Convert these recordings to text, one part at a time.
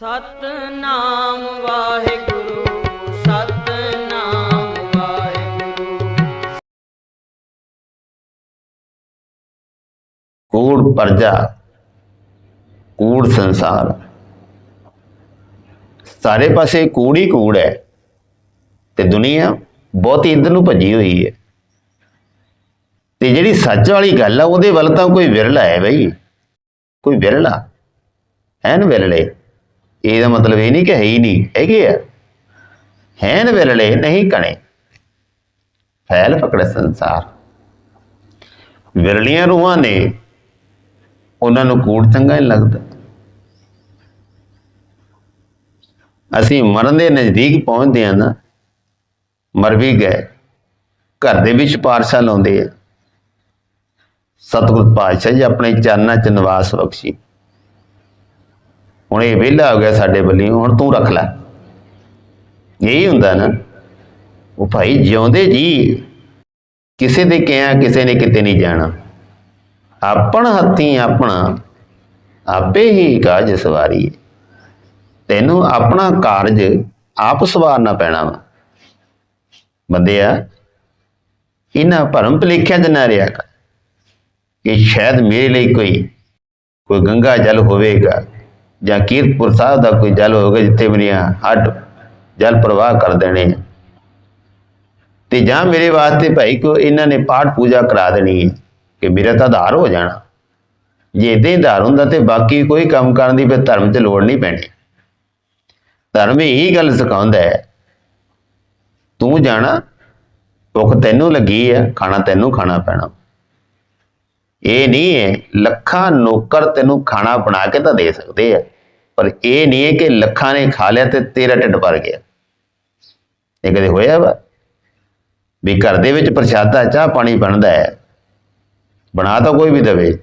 ਸਤਨਾਮ ਵਾਹਿਗੁਰੂ ਸਤਨਾਮ ਵਾਹਿਗੁਰੂ। ਕੂੜ ਪਰਜਾ, ਕੂੜ ਸੰਸਾਰ। ਸਾਰੇ ਪਾਸੇ ਕੂੜ ਹੀ ਕੂੜ ਹੈ ਤੇ ਦੁਨੀਆ ਬਹੁਤ ਇਧਰ ਨੂੰ ਭੱਜੀ ਹੋਈ ਹੈ। ਤੇ ਜਿਹੜੀ ਸੱਚ ਵਾਲੀ ਗੱਲ ਆ, ਉਹਦੇ ਵੱਲ ਤਾਂ ਕੋਈ ਵਿਰਲਾ ਹੈ ਬਈ। ਕੋਈ ਵਿਰਲਾ, ਐਨ ਵਿਰਲੇ। ਇਹਦਾ ਮਤਲਬ ਇਹ ਨਹੀਂ ਕਿ ਹੈ ਹੀ ਨਹੀਂ, ਹੈਗੇ ਆ। ਹੈਨ ਵਿਰਲੇ ਨਹੀਂ ਕਣੇ। ਫੈਲ ਪਕੜ ਸੰਸਾਰ। ਵਿਰਲੀਆਂ ਰੂਹਾਂ ਨੇ ਉਹਨਾਂ ਨੂੰ ਕੂੜ ਚੰਗਾ ਨਹੀਂ ਲੱਗਦਾ। ਅਸੀਂ ਮਰਨ ਦੇ ਨਜ਼ਦੀਕ ਪਹੁੰਚਦੇ ਆ ਨਾ, ਮਰ ਵੀ ਗਏ। ਘਰ ਦੇ ਵਿੱਚ ਪਾਰਸ਼ਾ ਲਾਉਂਦੇ ਆ। ਸਤਿਗੁਰ ਪਾਤਸ਼ਾਹ ਜੀ ਆਪਣੇ ਚਰਨਾਂ 'ਚ ਨਿਵਾਸ ਬਖਸ਼ੀ। ਹੁਣ ਇਹ ਵਿਹਲਾ ਹੋ ਗਿਆ ਸਾਡੇ ਬੱਲੀ ਹੁਣ ਤੂੰ ਰੱਖ ਲੈ। ਇਹੀ ਹੁੰਦਾ ਨਾ। ਉਹ ਭਾਈ ਜਿਉਂਦੇ ਜੀ। ਕਿਸੇ ਦੇ ਕਿਹਾ, ਕਿਸੇ ਨੇ ਕਿਤੇ ਨਹੀਂ ਜਾਣਾ। ਆਪਣ ਹੱਥੀ ਆਪਣਾ, ਆਪੇ ਹੀ ਕਾਜ ਸਵਾਰੀ ਤੈਨੂੰ ਆਪਣਾ ਕਾਰਜ ਆਪ ਸਵਾਰਨਾ ਪੈਣਾ ਵਾ। ਬੰਦਿਆ, ਇਹਨਾਂ ਭਰਮ ਭਲੇਖਿਆਂ 'ਚ ਨਾ ਰਿਹਾ ਕਿ ਸ਼ਾਇਦ ਮੇਰੇ ਲਈ ਕੋਈ ਕੋਈ ਗੰਗਾ ਜਲ ਹੋਵੇਗਾ। ਜਾਂ ਕੀਰਤਪੁਰ ਸਾਹਿਬ ਦਾ ਕੋਈ ਜਲ ਹੋਵੇਗਾ ਜਿੱਥੇ ਮੇਰੀਆਂ ਹੱਡ ਜਲ ਪ੍ਰਵਾਹ ਕਰ ਦੇਣੇ ਆ। ਤੇ ਜਾਂ ਮੇਰੇ ਵਾਸਤੇ ਭਾਈ ਕੋ ਇਹਨਾਂ ਨੇ ਪਾਠ ਪੂਜਾ ਕਰਾ ਦੇਣੀ ਹੈ ਕਿ ਮੇਰਾ ਤਾਂ ਆਧਾਰ ਹੋ ਜਾਣਾ। ਜੇ ਇਦਾਂ ਹੀ ਆਧਾਰ ਹੁੰਦਾ ਤੇ ਬਾਕੀ ਕੋਈ ਕੰਮ ਕਰਨ ਦੀ ਫਿਰ ਧਰਮ 'ਚ ਲੋੜ ਨਹੀਂ ਪੈਣੀ। ਧਰਮ ਇਹੀ ਗੱਲ ਸਿਖਾਉਂਦਾ ਹੈ, ਤੂੰ ਜਾਣਾ, ਭੁੱਖ ਤੈਨੂੰ ਲੱਗੀ ਹੈ ਖਾਣਾ ਤੈਨੂੰ ਖਾਣਾ ਪੈਣਾ। ਇਹ ਨਹੀਂ ਹੈ, ਲੱਖਾਂ ਨੌਕਰ ਤੈਨੂੰ ਖਾਣਾ ਬਣਾ ਕੇ ਤਾਂ ਦੇ ਸਕਦੇ ਆ। ਪਰ ਇਹ ਨਹੀਂ ਹੈ ਕਿ ਲੱਖਾਂ ਨੇ ਖਾ ਲਿਆ ਤੇ ਤੇਰਾ ਢਿੱਡ ਭਰ ਗਿਆ। ਇਹ ਕਦੇ ਹੋਇਆ ਵਾ? ਵੀ ਘਰ ਦੇ ਵਿੱਚ ਪ੍ਰਸ਼ਾਦਾ, ਚਾਹ ਪਾਣੀ ਬਣਦਾ ਹੈ। ਬਣਾ ਤਾਂ ਕੋਈ ਵੀ ਦਵੇ।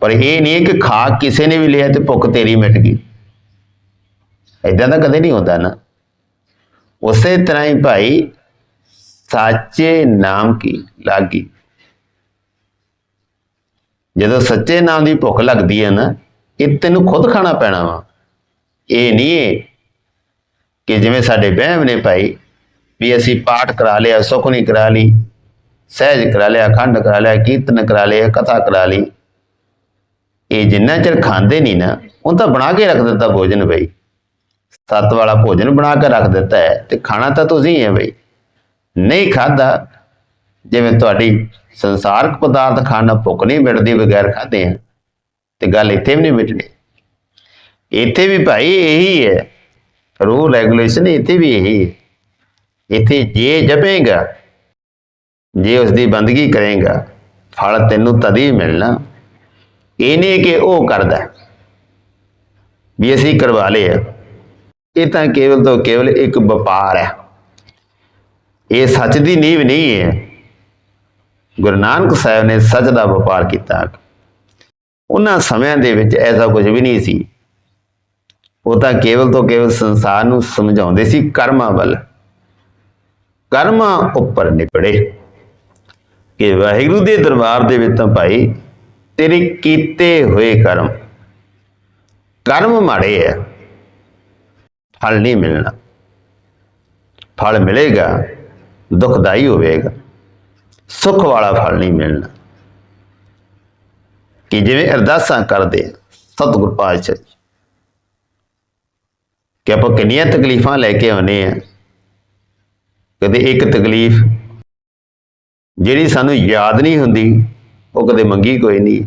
ਪਰ ਇਹ ਨਹੀਂ ਹੈ ਕਿ ਖਾ ਕਿਸੇ ਨੇ ਵੀ ਲਿਆ ਤੇ ਭੁੱਖ ਤੇਰੀ ਮਿਟ ਗਈ। ਐਦਾਂ ਤਾਂ ਕਦੇ ਨਹੀਂ ਹੁੰਦਾ ਨਾ। ਉਸੇ ਤਰ੍ਹਾਂ ਹੀ ਭਾਈ, ਸਾਚੇ ਨਾਮ ਕੀ ਲਾਗੀ। ਜਦੋਂ ਸੱਚੇ ਨਾਮ ਦੀ ਭੁੱਖ ਲੱਗਦੀ ਹੈ ਨਾ, ਇਹ ਤੈਨੂੰ ਖੁਦ ਖਾਣਾ ਪੈਣਾ ਵਾ। ਇਹ ਨਹੀਂ ਕਿ ਜਿਵੇਂ ਸਾਡੇ ਵਹਿਮ ਨੇ ਭਾਈ, ਵੀ ਅਸੀਂ ਪਾਠ ਕਰਾ ਲਿਆ ਸੁਖਣੀ ਕਰਾ ਲਈ, ਸਹਿਜ ਕਰਾ ਲਿਆ ਖੰਡ ਕਰਾ ਲਿਆ, ਕੀਰਤਨ ਕਰਾ ਲਿਆ ਕਥਾ ਕਰਾ ਲਈ। ਇਹ ਜਿੰਨਾ ਚਿਰ ਖਾਂਦੇ ਨਹੀਂ ਨਾ ਉਹ ਤਾਂ ਬਣਾ ਕੇ ਰੱਖ ਦਿੱਤਾ ਭੋਜਨ ਬਈ। ਸੱਤ ਵਾਲਾ ਭੋਜਨ ਬਣਾ ਕੇ ਰੱਖ ਦਿੱਤਾ ਹੈ ਤੇ ਖਾਣਾ ਤਾਂ ਤੁਸੀਂ ਹੈ ਬਈ। ਨਹੀਂ ਖਾਦਾ ਜਿਵੇਂ ਤੁਹਾਡੀ ਸੰਸਾਰਕ ਪਦਾਰਥ ਖਾਣਾ ਭੁੱਖ ਨਹੀਂ ਮਿਟਦੀ, ਬਗੈਰ ਖਾਦੇ ਆ ਤੇ ਗੱਲ ਇੱਥੇ ਵੀ ਨਹੀਂ ਮਿਟਣੀ। ਇੱਥੇ ਵੀ ਭਾਈ ਇਹੀ ਹੈ। ਰੂਲ ਰੈਗੂਲੇਸ਼ਨ ਇੱਥੇ ਵੀ ਇਹੀ ਹੈ। ਇੱਥੇ ਜੇ ਜਪੇਗਾ, ਜੇ ਉਸ ਦੀ ਬੰਦਗੀ ਕਰੇਗਾ, ਫਲ ਤੈਨੂੰ ਤਦ ਹੀ ਮਿਲਣਾ। ਇਹ ਨਹੀਂ ਕਿ ਉਹ ਕਰਦਾ? ਵੀ ਅਸੀਂ ਕਰਵਾ ਲਿਆ। ਇਹ ਤਾਂ ਕੇਵਲ ਤੋਂ ਕੇਵਲ ਇੱਕ ਵਪਾਰ ਹੈ। ਇਹ ਸੱਚ ਦੀ ਨੀਂਹ ਨਹੀਂ ਹੈ। ਗੁਰੂ ਨਾਨਕ ਸਾਹਿਬ ਨੇ ਸੱਚ ਦਾ ਵਪਾਰ ਕੀਤਾ। ਉਹਨਾਂ ਸਮਿਆਂ ਦੇ ਵਿੱਚ ਐਸਾ ਕੁਝ ਵੀ ਨਹੀਂ ਸੀ। ਉਹ ਤਾਂ ਕੇਵਲ ਤੋਂ ਕੇਵਲ ਸੰਸਾਰ ਨੂੰ ਸਮਝਾਉਂਦੇ ਸੀ ਕਰਮਾਂ ਵੱਲ। ਕਰਮਾਂ ਉੱਪਰ ਨਿਪੜੇ ਕਿ ਵਾਹਿਗੁਰੂ ਦੇ ਦਰਬਾਰ ਦੇ ਵਿੱਚ ਤਾਂ ਭਾਈ ਤੇਰੇ ਕੀਤੇ ਹੋਏ ਕਰਮ ਕਰਮ ਮਾੜੇ ਆ ਫਲ ਨਹੀਂ ਮਿਲਣਾ। ਫਲ ਮਿਲੇਗਾ, ਦੁਖਦਾਈ ਹੋਵੇਗਾ। ਸੁਖ ਵਾਲਾ ਫਲ ਨਹੀਂ ਮਿਲਣਾ। ਕਿ ਜਿਵੇਂ ਅਰਦਾਸਾਂ ਕਰਦੇ ਸਤਿਗੁਰ ਪਾਤਸ਼ਾਹ ਕਿ ਆਪਾਂ ਕਿੰਨੀਆਂ ਤਕਲੀਫਾਂ ਲੈ ਕੇ ਆਉਨੇ ਆ। ਕਦੇ ਇੱਕ ਤਕਲੀਫ ਜਿਹੜੀ ਸਾਨੂੰ ਯਾਦ ਨਹੀਂ ਹੁੰਦੀ, ਉਹ ਕਦੇ ਮੰਗੀ ਕੋਈ ਨਹੀਂ।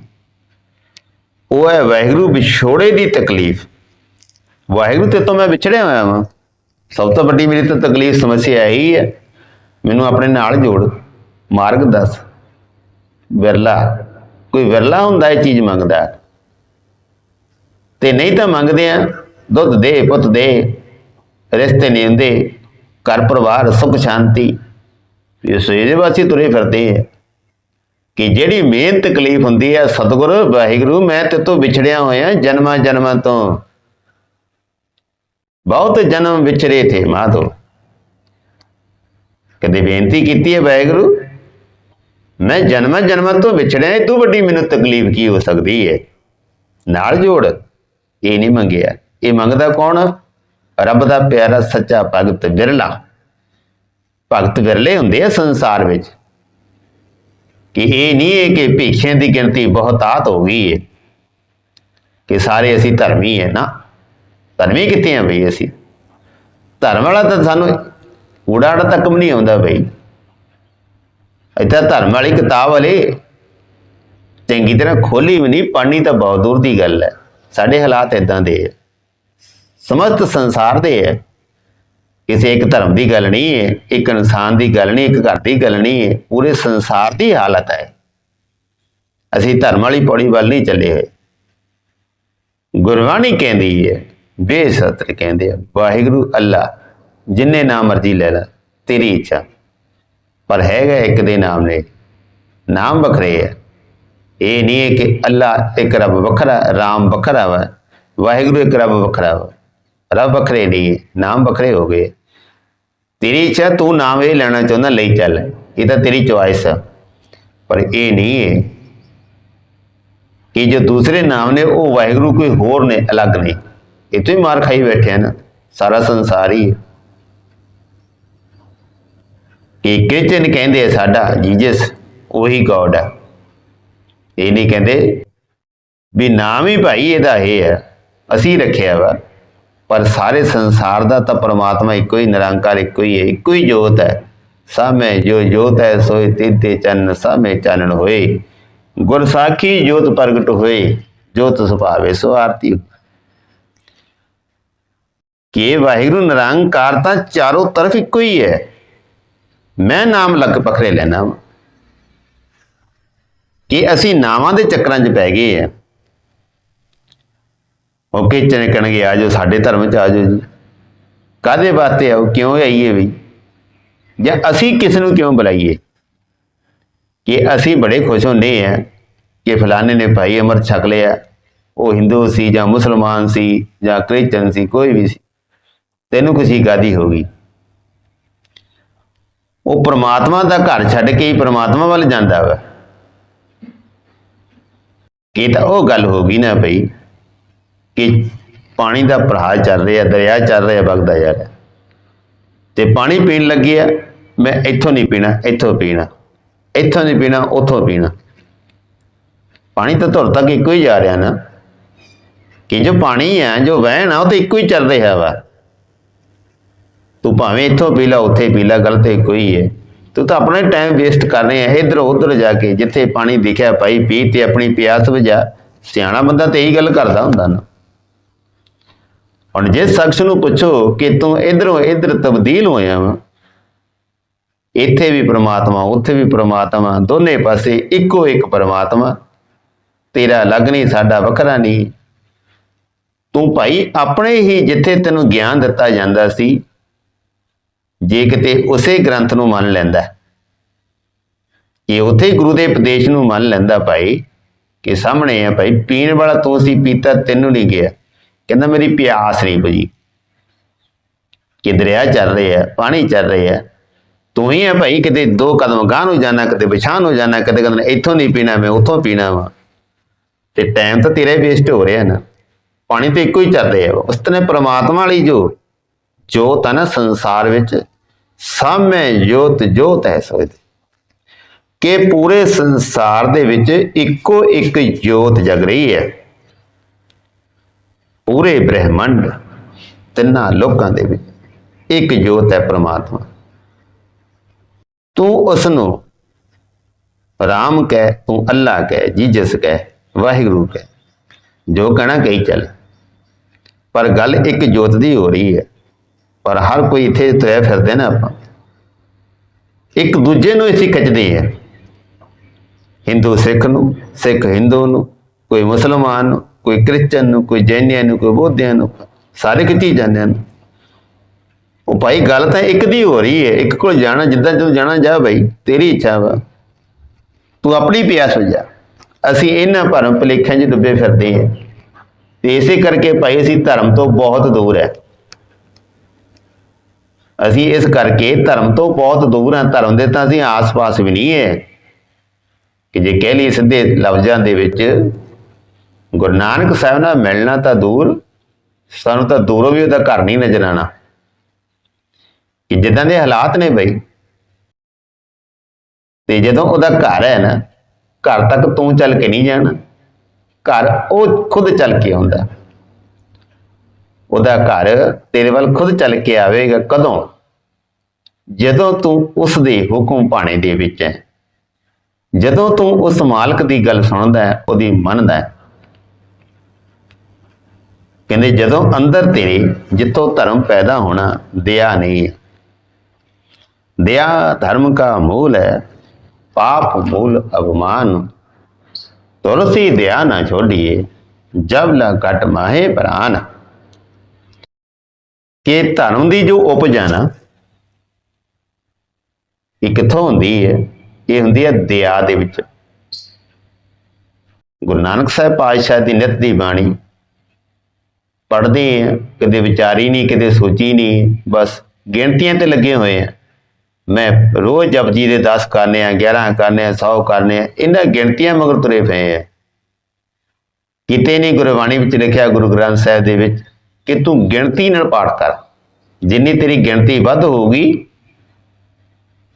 ਉਹ ਹੈ ਵਾਹਿਗੁਰੂ ਵਿਛੋੜੇ ਦੀ ਤਕਲੀਫ। ਵਾਹਿਗੁਰੂ ਤੇ ਤੋਂ ਮੈਂ ਵਿਛੜਿਆ ਹੋਇਆ ਵਾਂ। ਸਭ ਤੋਂ ਵੱਡੀ ਮੇਰੀ ਤਾਂ ਤਕਲੀਫ ਸਮੱਸਿਆ ਇਹੀ ਹੈ। ਮੈਨੂੰ ਆਪਣੇ ਨਾਲ ਜੋੜ। ਮਾਰਗ ਦੱਸ। ਵਿਰਲਾ, ਕੋਈ ਵਿਰਲਾ ਹੁੰਦਾ ਇਹ ਚੀਜ਼ ਮੰਗਦਾ? ਤੇ ਨਹੀਂ ਤਾਂ ਮੰਗਦੇ ਆ, ਦੁੱਧ ਦੇ, ਪੁੱਤ ਦੇ, ਰਿਸ਼ਤੇ ਨਹੀਂ ਹੁੰਦੇ, ਘਰ ਪਰਿਵਾਰ, ਸੁਖ, ਸ਼ਾਂਤੀ। ਇਹ ਸੋਏ ਵਾਸੀ ਤੁਰੇ ਫਿਰਦੇ ਆ। ਕਿ ਜਿਹੜੀ ਮਿਹਨਤ ਤਕਲੀਫ ਹੁੰਦੀ ਹੈ ਸਤਿਗੁਰ, ਵਾਹਿਗੁਰੂ, ਮੈਂ ਤੇ ਤੋਂ ਵਿਛੜਿਆ ਹੋਇਆ ਜਨਮਾਂ ਜਨਮਾਂ ਤੋਂ। ਬਹੁਤ ਜਨਮ ਵਿਚਰੇ ਥੇ ਮਾਧੋ ਕਦੇ ਬੇਨਤੀ ਕੀਤੀ ਹੈ ਵਾਹਿਗੁਰੂ? ਮੈਂ ਜਨਮ ਜਨਮ ਤੋਂ ਵਿਛੜਿਆ ਇਹ ਤੋਂ ਵੱਡੀ ਮੈਨੂੰ ਤਕਲੀਫ ਕੀ ਹੋ ਸਕਦੀ ਹੈ ਨਾਲ ਜੋੜ, ਇਹ ਨਹੀਂ ਮੰਗਿਆ। ਇਹ ਮੰਗਦਾ ਕੌਣ? ਰੱਬ ਦਾ ਪਿਆਰਾ ਸੱਚਾ ਭਗਤ ਵਿਰਲਾ। ਭਗਤ ਵਿਰਲੇ ਹੁੰਦੇ ਆ ਸੰਸਾਰ ਵਿੱਚ। ਕਿ ਇਹ ਨਹੀਂ ਹੈ ਕਿ ਭਿੱਖਿਆਂ ਦੀ ਗਿਣਤੀ ਬਹੁਤਾਤ ਹੋ ਗਈ ਹੈ ਕਿ ਸਾਰੇ ਅਸੀਂ ਧਰਮੀ ਹੈ ਨਾ। ਧਰਮੀ ਕਿੱਥੇ ਆ ਬਈ ਅਸੀਂ? ਧਰਮ ਵਾਲਾ ਤਾਂ ਸਾਨੂੰ ਉਡਾੜ ਤੱਕ ਵੀ ਨਹੀਂ ਆਉਂਦਾ ਬਈ। ਇੱਥੇ ਧਰਮ ਵਾਲੀ ਕਿਤਾਬ ਵਾਲੇ ਚੰਗੀ ਤਰ੍ਹਾਂ ਖੋਲੀ ਵੀ ਨਹੀਂ, ਪੜ੍ਹਨੀ ਤਾਂ ਬਹੁਤ ਦੂਰ ਦੀ ਗੱਲ ਹੈ। ਸਾਡੇ ਹਾਲਾਤ ਇਦਾਂ ਦੇ ਹੈ ਸਮਸਤ ਸੰਸਾਰ ਦੇ ਹੈ ਕਿਸੇ ਇੱਕ ਧਰਮ ਦੀ ਗੱਲ ਨਹੀਂ ਹੈ, ਇੱਕ ਇਨਸਾਨ ਦੀ ਗੱਲ ਨਹੀਂ, ਇੱਕ ਘਰ ਦੀ ਗੱਲ ਨਹੀਂ ਹੈ। ਪੂਰੇ ਸੰਸਾਰ ਦੀ ਹਾਲਤ ਹੈ। ਅਸੀਂ ਧਰਮ ਵਾਲੀ ਪੌੜੀ ਵੱਲ ਨਹੀਂ ਚੱਲੇ ਹੋਏ। ਗੁਰਬਾਣੀ ਕਹਿੰਦੀ ਹੈ ਬੇਸਤਰ ਕਹਿੰਦੇ ਆ, ਵਾਹਿਗੁਰੂ ਅੱਲਾ, ਜਿੰਨੇ ਨਾਮ ਮਰਜ਼ੀ ਲੈ ਲੈ, ਤੇਰੀ ਇੱਛਾ। ਪਰ ਹੈਗਾ ਇੱਕ ਦੇ ਨਾਮ ਨੇ। ਨਾਮ ਵੱਖਰੇ ਹੈ ਇਹ ਨਹੀਂ ਹੈ ਕਿ ਅੱਲਾ ਇੱਕ ਰੱਬ ਵੱਖਰਾ ਰਾਮ ਵੱਖਰਾ ਵਾ ਵਾਹਿਗੁਰੂ ਇੱਕ ਰੱਬ ਵੱਖਰਾ ਵਾ। ਰੱਬ ਵੱਖਰੇ ਨਹੀਂ ਹੈ, ਨਾਮ ਵੱਖਰੇ ਹੋ ਗਏ। ਤੇਰੀ ਇੱਛਾ ਤੂੰ ਨਾਮ ਇਹ ਲੈਣਾ ਚਾਹੁੰਦਾ ਲਈ ਚੱਲ। ਇਹ ਤਾਂ ਤੇਰੀ ਚੁਆਇਸ ਆ। ਪਰ ਇਹ ਨਹੀਂ ਹੈ ਕਿ ਜੋ ਦੂਸਰੇ ਨਾਮ ਨੇ ਉਹ ਵਾਹਿਗੁਰੂ ਕੋਈ ਹੋਰ ਨੇ ਅਲੱਗ ਨੇ। ਇਹ ਤੋਂ ਹੀ ਮਾਰ ਖਾਈ ਬੈਠੇ ਆ ਨਾ। ਸਾਰਾ ਸੰਸਾਰ ਹੀ ਹੈ। ਕਿ ਕ੍ਰਿਸਚਨ ਕਹਿੰਦੇ ਆ ਸਾਡਾ ਜੀਜਸ ਉਹੀ ਗੋਡ ਹੈ ਇਹ ਨਹੀਂ ਕਹਿੰਦੇ ਵੀ ਨਾਮ ਹੀ ਭਾਈ ਇਹਦਾ ਇਹ ਹੈ ਅਸੀਂ ਰੱਖਿਆ ਵਾ। ਪਰ ਸਾਰੇ ਸੰਸਾਰ ਦਾ ਤਾਂ ਪਰਮਾਤਮਾ ਇੱਕੋ ਹੀ, ਨਿਰੰਕਾਰ ਇੱਕੋ ਹੀ ਹੈ, ਇੱਕੋ ਹੀ ਜੋਤ ਹੈ। ਸਾਮੇ ਜੋ ਜੋਤ ਹੈ ਸੋਈ ਤੀਤੇ ਚੰਨ ਸਾਮੇ ਚਾਨਣ ਹੋਏ। ਗੁਰ ਸਾਖੀ ਜੋਤ ਪ੍ਰਗਟ ਹੋਏ, ਜੋਤ ਸੁਭਾਵੇ ਸੋ ਆਰਤੀ। ਕਿ ਵਾਹਿਗੁਰੂ ਨਿਰੰਕਾਰ ਤਾਂ ਚਾਰੋਂ ਤਰਫ ਇੱਕੋ ਹੀ ਹੈ। ਮੈਂ ਨਾਮ ਲੱਗ ਪਖਰੇ ਲੈਣਾ ਵਾਂ। ਕਿ ਅਸੀਂ ਨਾਵਾਂ ਦੇ ਚੱਕਰਾਂ 'ਚ ਪੈ ਗਏ ਆ। ਉਹ ਕਿਚਨੇ ਕਹਣਗੇ, ਆ ਜਾਓ, ਸਾਡੇ ਧਰਮ 'ਚ ਆ ਜਾਓ ਜੀ। ਕਾਦੇ ਵਾਸਤੇ ਆਓ? ਕਿਉਂ ਆਈਏ ਵੀ ਜਾਂ ਅਸੀਂ ਕਿਸ ਨੂੰ ਕਿਉਂ ਬੁਲਾਈਏ? ਕਿ ਅਸੀਂ ਬੜੇ ਖੁਸ਼ ਹੁੰਦੇ ਆ ਕਿ ਫਲਾਣੇ ਨੇ ਭਾਈ ਅਮਰ ਛਕ ਲਿਆ। ਉਹ ਹਿੰਦੂ ਸੀ ਜਾਂ ਮੁਸਲਮਾਨ ਸੀ ਜਾਂ ਕ੍ਰਿਸਚਨ ਸੀ, ਕੋਈ ਵੀ ਸੀ। ਤੈਨੂੰ ਖੁਸ਼ੀ ਕਾਦੀ ਹੋਗੀ ਉਹ ਪ੍ਰਮਾਤਮਾ ਦਾ ਘਰ ਛੱਡ ਕੇ ਹੀ ਪ੍ਰਮਾਤਮਾ ਵੱਲ ਜਾਂਦਾ ਵਾ। ਇਹ ਤਾਂ ਉਹ ਗੱਲ ਹੋ ਗਈ ਨਾ ਭਈ ਕਿ ਪਾਣੀ ਦਾ ਪ੍ਰਵਾਹ ਚੱਲ ਰਿਹਾ, ਦਰਿਆ ਚੱਲ ਰਿਹਾ ਵਗਦਾ ਜਾ ਰਿਹਾ ਤੇ ਪਾਣੀ ਪੀਣ ਲੱਗੇ ਆ, ਮੈਂ ਇੱਥੋਂ ਨਹੀਂ ਪੀਣਾ, ਇੱਥੋਂ ਪੀਣਾ, ਇੱਥੋਂ ਨਹੀਂ ਪੀਣਾ, ਉੱਥੋਂ ਪੀਣਾ। ਪਾਣੀ ਤਾਂ ਧੁਰ ਤੱਕ ਇੱਕੋ ਹੀ ਜਾ ਰਿਹਾ ਨਾ, ਕਿ ਜੋ ਪਾਣੀ ਹੈ ਜੋ ਵਹਿਣ ਆ, ਉਹ ਤਾਂ ਇੱਕੋ ਹੀ ਚੱਲ ਰਿਹਾ ਵਾ। ਤੂੰ ਭਾਵੇਂ ਇੱਥੋਂ ਪੀ ਲਾ, ਉੱਥੇ ਪੀ ਲਾ, ਗੱਲ ਤੇ ਕੋਈ ਹੈ ਤੂੰ ਤਾਂ ਆਪਣਾ ਟਾਈਮ ਵੇਸਟ ਕਰ ਰਿਹਾ, ਇੱਧਰ ਉੱਧਰ ਜਾ ਕੇ, ਜਿੱਥੇ ਪਾਣੀ ਦਿਖਿਆ ਭਾਈ, ਪੀ ਤੇ ਆਪਣੀ ਪਿਆਸ ਬੁਝਾ ਸਿਆਣਾ ਬੰਦਾ ਤੇ ਇਹੀ ਗੱਲ ਕਰਦਾ ਹੁੰਦਾ ਨਾ। ਹੁਣ ਜੇ ਸ਼ਖਸ ਨੂੰ ਪੁੱਛੋ ਕਿ ਤੂੰ ਇਧਰੋਂ ਇਧਰ ਤਬਦੀਲ ਹੋਇਆ ਵਾ, ਇੱਥੇ ਵੀ ਪ੍ਰਮਾਤਮਾ, ਉੱਥੇ ਵੀ ਪ੍ਰਮਾਤਮਾ, ਦੋਨੇ ਪਾਸੇ ਇੱਕੋ ਇੱਕ ਪ੍ਰਮਾਤਮਾ। ਤੇਰਾ ਅਲੱਗ ਨਹੀਂ, ਸਾਡਾ ਵੱਖਰਾ ਨਹੀਂ। ਤੂੰ ਭਾਈ ਆਪਣੇ ਹੀ ਜਿੱਥੇ ਤੈਨੂੰ ਗਿਆਨ ਦਿੱਤਾ ਜਾਂਦਾ ਸੀ ਜੇ ਕਿਤੇ ਉਸੇ ਗ੍ਰੰਥ ਨੂੰ ਮੰਨ ਲੈਂਦਾ ਇਹ ਉੱਥੇ ਗੁਰੂ ਦੇ ਉਪਦੇਸ਼ ਨੂੰ ਮੰਨ ਲੈਂਦਾ ਭਾਈ, ਕਿ ਸਾਹਮਣੇ ਆ ਭਾਈ, ਪੀਣ ਵਾਲਾ ਤੂੰ ਸੀ, ਪੀਤਾ ਤੈਨੂੰ ਨਹੀਂ ਗਿਆ। ਕਹਿੰਦਾ ਮੇਰੀ ਪਿਆਸ ਨਹੀਂ ਬੁਝੀ। ਕਿ ਦਰਿਆ ਚੱਲ ਰਿਹਾ ਪਾਣੀ ਚੱਲ ਰਿਹਾ ਤੂੰ ਹੀ ਹੈ ਭਾਈ, ਕਿਤੇ ਦੋ ਕਦਮ ਗਾਂਹ ਨੂੰ ਜਾਣਾ, ਕਿਤੇ ਪਿਛਾਂਹ ਨੂੰ ਜਾਣਾ ਕਦੇ ਕਹਿੰਦਾ ਇੱਥੋਂ ਨਹੀਂ ਪੀਣਾ, ਮੈਂ ਉੱਥੋਂ ਪੀਣਾ ਵਾ। ਤੇ ਟਾਈਮ ਤਾਂ ਤੇਰਾ ਹੀ ਵੇਸਟ ਹੋ ਰਿਹਾ ਨਾ। ਪਾਣੀ ਤੇ ਇੱਕੋ ਹੀ ਚੱਲ ਰਿਹਾ ਵਾ। ਉਸ ਤਨੇ ਪ੍ਰਮਾਤਮਾ ਵਾਲੀ ਜੋ ਜੋਤ ਹੈ ਨਾ ਸੰਸਾਰ ਵਿੱਚ ਸਾਮੇ ਜੋਤ ਜੋਤ ਹੈ ਸੋਇਦੇ ਕਿ ਪੂਰੇ ਸੰਸਾਰ ਦੇ ਵਿੱਚ ਇੱਕੋ ਇੱਕ ਜੋਤ ਜਗ ਰਹੀ ਹੈ। ਪੂਰੇ ਬ੍ਰਹਿਮੰਡ ਤਿੰਨਾਂ ਲੋਕਾਂ ਦੇ ਵਿੱਚ ਇੱਕ ਜੋਤ ਹੈ ਪ੍ਰਮਾਤਮਾ। ਤੂੰ ਉਸ ਨੂੰ ਰਾਮ ਕਹਿ, ਤੂੰ ਅੱਲਾ ਕਹਿ ਜੀਜਸ ਕਹਿ, ਵਾਹਿਗੁਰੂ ਕਹਿ। ਜੋ ਕਹਿਣਾ ਕਹੀ ਚੱਲ। ਪਰ ਗੱਲ ਇੱਕ ਜੋਤ ਦੀ ਹੋ ਰਹੀ ਹੈ। ਪਰ ਹਰ ਕੋਈ ਇੱਥੇ ਤੁਰਿਆ ਫਿਰਦੇ ਨਾ ਆਪਾਂ। ਇੱਕ ਦੂਜੇ ਨੂੰ ਅਸੀਂ ਖਿੱਚਦੇ ਆ ਹਿੰਦੂ ਸਿੱਖ ਨੂੰ, ਸਿੱਖ ਹਿੰਦੂ ਨੂੰ, ਕੋਈ ਮੁਸਲਮਾਨ ਨੂੰ, ਕੋਈ ਕ੍ਰਿਸਚਨ ਨੂੰ, ਕੋਈ ਜੈਨੀਆਂ ਨੂੰ, ਕੋਈ ਬੋਧਿਆਂ ਨੂੰ, ਸਾਰੇ ਖਿੱਚੀ ਜਾਂਦੇ ਹਨ। ਉਹ ਭਾਈ ਗੱਲ ਤਾਂ ਇੱਕ ਦੀ ਹੋ ਰਹੀ ਹੈ। ਇੱਕ ਕੋਲ ਜਾਣਾ, ਜਿੱਦਾਂ ਤੂੰ ਜਾਣਾ, ਜਾ ਭਾਈ, ਤੇਰੀ ਇੱਛਾ ਵਾ। ਤੂੰ ਆਪਣੀ ਪਿਆਸ ਹੋ ਜਾ। ਅਸੀਂ ਇਹਨਾਂ ਭਰਮ ਭਲੇਖਿਆਂ 'ਚ ਡੁੱਬੇ ਫਿਰਦੇ ਹਾਂ। ਤੇ ਇਸੇ ਕਰਕੇ ਭਾਈ, ਅਸੀਂ ਧਰਮ ਤੋਂ ਬਹੁਤ ਦੂਰ ਹੈ। ਅਸੀਂ ਇਸ ਕਰਕੇ ਧਰਮ ਤੋਂ ਬਹੁਤ ਦੂਰ ਹਾਂ, ਧਰਮ ਦੇ ਤਾਂ ਅਸੀਂ ਆਸ-ਪਾਸ ਵੀ ਨਹੀਂ ਹੈ। ਕਿ ਜੇ ਕਹਿ ਲਈ ਸਿੱਧੇ ਲਫ਼ਜ਼ਾਂ ਦੇ ਵਿੱਚ, ਗੁਰੂ ਨਾਨਕ ਸਾਹਿਬ ਨਾਲ ਮਿਲਣਾ ਤਾਂ ਦੂਰ, ਸਾਨੂੰ ਤਾਂ ਦੂਰੋਂ ਵੀ ਉਹਦਾ ਘਰ ਨਹੀਂ ਨਜ਼ਰ ਆਣਾ ਕਿ ਜਿੱਦਾਂ ਦੇ ਹਾਲਾਤ ਨੇ ਬਈ, ਤੇ ਜਦੋਂ ਉਹਦਾ ਘਰ ਹੈ ਨਾ, ਘਰ ਤੱਕ ਤੂੰ ਚੱਲ ਕੇ ਨਹੀਂ ਜਾਣਾ, ਘਰ ਉਹ ਖੁਦ ਚੱਲ ਕੇ ਆਉਂਦਾ। ਉਹਦਾ ਘਰ ਤੇਰੇ ਵੱਲ ਖੁਦ ਚੱਲ ਕੇ ਆਵੇਗਾ ਕਦੋਂ? ਜਦੋਂ ਤੂੰ ਉਸ ਦੇ ਹੁਕਮ ਪਾਣੇ ਦੇ ਵਿੱਚ ਹੈ ਜਦੋਂ ਤੂੰ ਉਸ ਮਾਲਕ ਦੀ ਗੱਲ ਸੁਣਦਾ ਹੈ ਉਹਦੀ ਮੰਨਦਾ ਹੈ ਕਹਿੰਦੇ ਜਦੋਂ ਅੰਦਰ ਤੇਰੇ ਜਿੱਥੋਂ ਧਰਮ ਪੈਦਾ ਹੋਣਾ ਦਇਆ ਨਹੀਂ ਹੈ दया धर्म का मूल है पाप मूल अवमान तुलसी दया न छोड़िए जब ल घट माहे प्राण ਕਿ ਧਰਮ ਦੀ ਜੋ ਉਪਜ ਹੈ ਨਾ ਇਹ ਕਿੱਥੋਂ ਹੁੰਦੀ ਹੈ ਇਹ ਹੁੰਦੀ ਹੈ ਦਇਆ ਦੇ ਵਿੱਚ। ਗੁਰੂ ਨਾਨਕ ਸਾਹਿਬ ਪਾਤਸ਼ਾਹ ਦੀ ਨਿਤ ਦੀ ਬਾਣੀ। ਪੜ੍ਹਦੇ ਆ ਕਦੇ ਵਿਚਾਰੀ ਨਹੀਂ, ਕਦੇ ਸੋਚੀ ਨਹੀਂ, ਬਸ ਗਿਣਤੀਆਂ ਤੇ ਲੱਗੇ ਹੋਏ ਆ। ਮੈਂ ਰੋਜ਼ ਜਪਜੀ ਦੇ 10 ਕਰਨੇ ਆ 11 ਕਰਨੇ ਆ 100 ਕਰਨੇ ਆ, ਇਹਨਾਂ ਗਿਣਤੀਆਂ ਮਗਰ ਤੁਰੇ ਪਏ ਆ। ਕਿਤੇ ਨਹੀਂ ਗੁਰਬਾਣੀ ਵਿੱਚ ਲਿਖਿਆ ਗੁਰੂ ਗ੍ਰੰਥ ਸਾਹਿਬ ਦੇ ਵਿੱਚ ਕਿ ਤੂੰ ਗਿਣਤੀ ਨਾਲ ਪਾਠ ਕਰ। ਜਿੰਨੀ ਤੇਰੀ ਗਿਣਤੀ ਵੱਧ ਹੋਊਗੀ